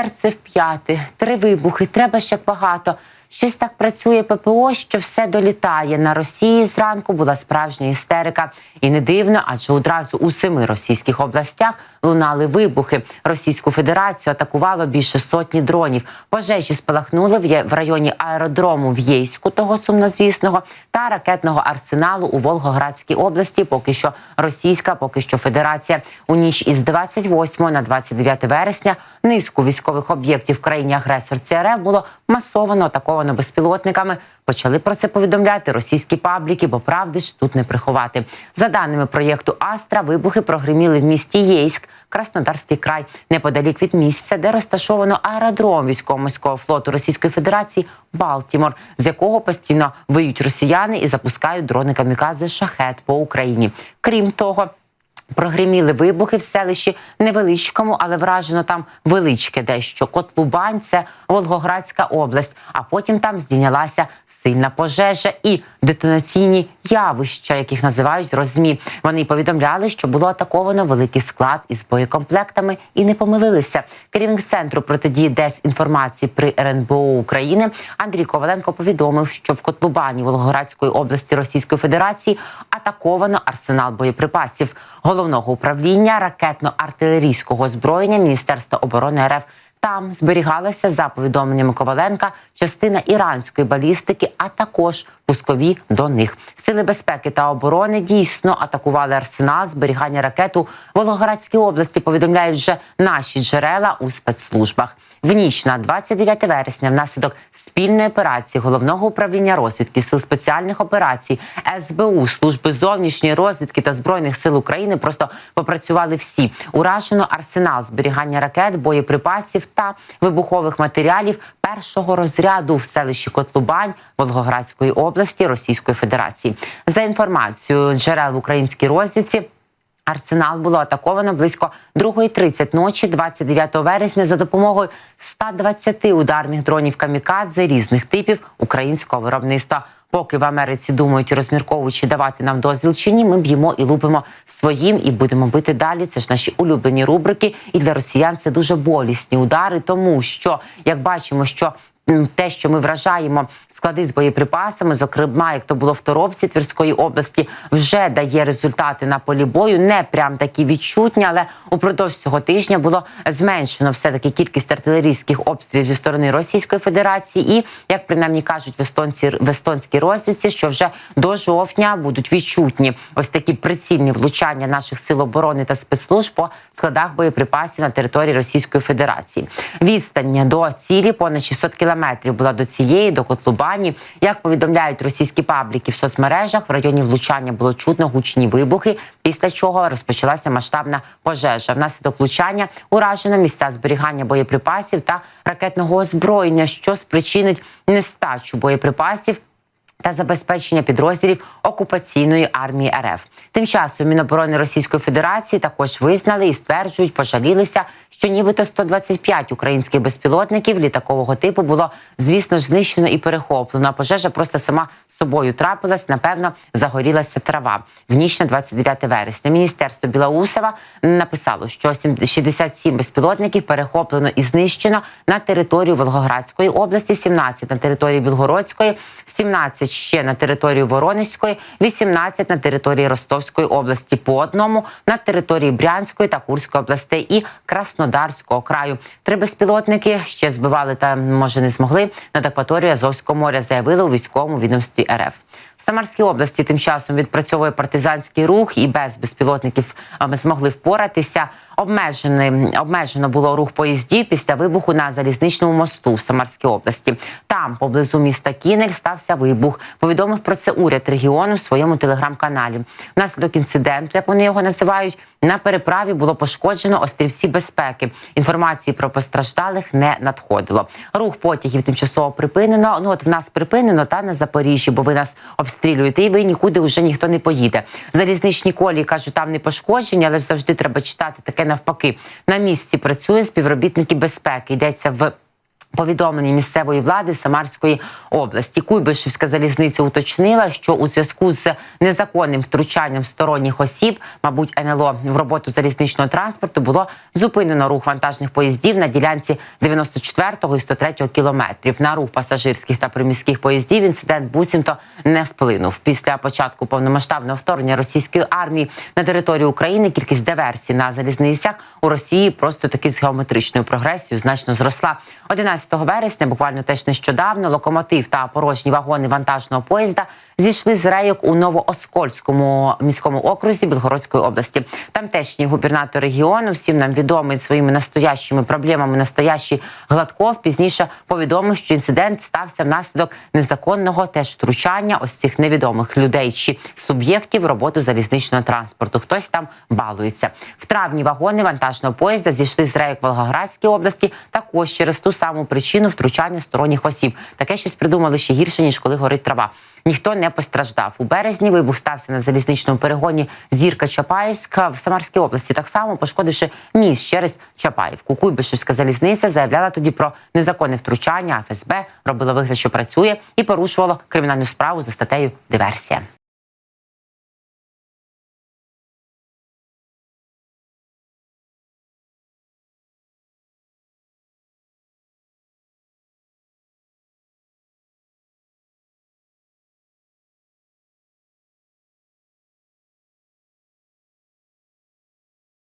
серце в п'яти, три вибухи, треба ще багато. Щось так працює ППО, що все долітає. На Росії зранку була справжня істерика. І не дивно, адже одразу у семи російських областях лунали вибухи. Російську Федерацію атакувало більше сотні дронів. Пожежі спалахнули в районі аеродрому в Єйську, того сумнозвісного, та ракетного арсеналу у Волгоградській області. Поки що російська, поки що Федерація у ніч із 28 на 29 вересня низку військових об'єктів країні агресорці РФ було масово атаковано безпілотниками. Почали про це повідомляти російські пабліки, бо правди ж тут не приховати. За даними проєкту Астра, вибухи прогриміли в місті Єйськ. Краснодарський край неподалік від місця, де розташовано аеродром військово-морського флоту Російської Федерації Балтімор, з якого постійно виють росіяни і запускають дрони камікадзе шахет по Україні. Крім того. Прогриміли вибухи в селищі невеличкому, але вражено там величке дещо. Котлубань це Волгоградська область. А потім там здійнялася сильна пожежа і детонаційні явища, яких називають розмі. Вони повідомляли, що було атаковано великий склад із боєкомплектами і не помилилися. Керівник центру протидії дезінформації при РНБО України Андрій Коваленко повідомив, що в Котлубані Волгоградської області Російської Федерації атаковано арсенал боєприпасів головного управління ракетно-артилерійського озброєння Міністерства оборони РФ. Там зберігалася за повідомленнями Коваленка частина іранської балістики, а також пускові до них. Сили безпеки та оборони дійсно атакували арсенал зберігання ракет у Волгоградській області. Повідомляють вже наші джерела у спецслужбах. В ніч на 29 вересня, внаслідок спільної операції головного управління розвідки сил спеціальних операцій СБУ, служби зовнішньої розвідки та збройних сил України просто попрацювали всі. Уражено арсенал зберігання ракет, боєприпасів та вибухових матеріалів першого розряду в селищі Котлубань Волгоградської області Російської Федерації. За інформацією джерел в українській розвідці. Арсенал було атаковано близько 2.30 ночі, 29 вересня, за допомогою 120 ударних дронів камікадзе різних типів українського виробництва. Поки в Америці думають і розмірковують, чи давати нам дозвіл чи ні, ми б'ємо і лупимо своїм і будемо бити далі. Це ж наші улюблені рубрики. І для росіян це дуже болісні удари, тому що як бачимо, що те, що ми вражаємо склади з боєприпасами, зокрема, як то було в Торопці Тверської області, вже дає результати на полі бою. Не прям такі відчутні, але упродовж цього тижня було зменшено все таки кількість артилерійських обстрілів зі сторони Російської Федерації. І як принаймні кажуть в естонці в естонській розвідці, що вже до жовтня будуть відчутні ось такі прицільні влучання наших сил оборони та спецслужб по складах боєприпасів на території Російської Федерації. Відстань до цілі понад 600 кілометрів була до цієї, до Котлубані. Як повідомляють російські пабліки в соцмережах, в районі влучання було чутно гучні вибухи, після чого розпочалася масштабна пожежа. Внаслідок влучання уражено місця зберігання боєприпасів та ракетного озброєння, що спричинить нестачу боєприпасів та забезпечення підрозділів окупаційної армії РФ. Тим часом Міноборони Російської Федерації також визнали і стверджують, пожалілися, що нібито 125 українських безпілотників літакового типу було, звісно знищено і перехоплено. А пожежа просто сама собою трапилась. Напевно, загорілася трава в ніч на 29 вересня. Міністерство Білоусова написало, що 67 безпілотників перехоплено і знищено на територію Волгоградської області, 17 на території Білгородської, 17 ще на території Воронезької, 18 на території Ростовської області, по одному на території Брянської та Курської областей і Краснодарського краю. Три безпілотники ще збивали та може не змогли над акваторією Азовського моря. Заявили у військовому відомстві РФ. В Самарській області тим часом відпрацьовує партизанський рух і без безпілотників а, змогли впоратися. Обмежений обмежено було рух поїздів після вибуху на залізничному мосту в Самарській області. Там, поблизу міста Кінель, стався вибух. Повідомив про це уряд регіону в своєму телеграм-каналі. Внаслідок інциденту, як вони його називають, на переправі було пошкоджено острівці безпеки. Інформації про постраждалих не надходило. Рух потягів тимчасово припинено. Ну от в нас припинено та на Запоріжжі, бо ви нас обстрілюєте, і ви нікуди вже ніхто не поїде. Залізничні колії кажуть, там не пошкоджені, але завжди треба читати таке навпаки. На місці працює співробітники безпеки. Йдеться в Повідомлені місцевої влади Самарської області Куйбишевська залізниця уточнила, що у зв'язку з незаконним втручанням сторонніх осіб, мабуть, НЛО в роботу залізничного транспорту було зупинено рух вантажних поїздів на ділянці 94 і 103 кілометрів. На рух пасажирських та приміських поїздів інцидент буцімто не вплинув. Після початку повномасштабного вторгнення російської армії на територію України кількість диверсій на залізницях у Росії просто таки з геометричною прогресією значно зросла. 11 вересня, буквально теж нещодавно, локомотив та порожні вагони вантажного поїзда зійшли з рейок у Новооскольському міському окрузі Білгородської області. Тамтешній губернатор регіону всім нам відомий своїми настоящими проблемами. Настоящий Гладков пізніше повідомив, що інцидент стався внаслідок незаконного теж втручання ось цих невідомих людей чи суб'єктів роботу залізничного транспорту. Хтось там балується в травні. Вагони вантажного поїзда зійшли з рейок Волгоградській області також через ту саму причину втручання сторонніх осіб. Таке щось придумали ще гірше ніж коли горить трава. Ніхто не постраждав у березні. Вибух стався на залізничному перегоні Зірка Чапаївська в Самарській області, так само пошкодивши міст через Чапаївку. Куйбишевська залізниця заявляла тоді про незаконне втручання. ФСБ робила вигляд, що працює, і порушувало кримінальну справу за статтею диверсія.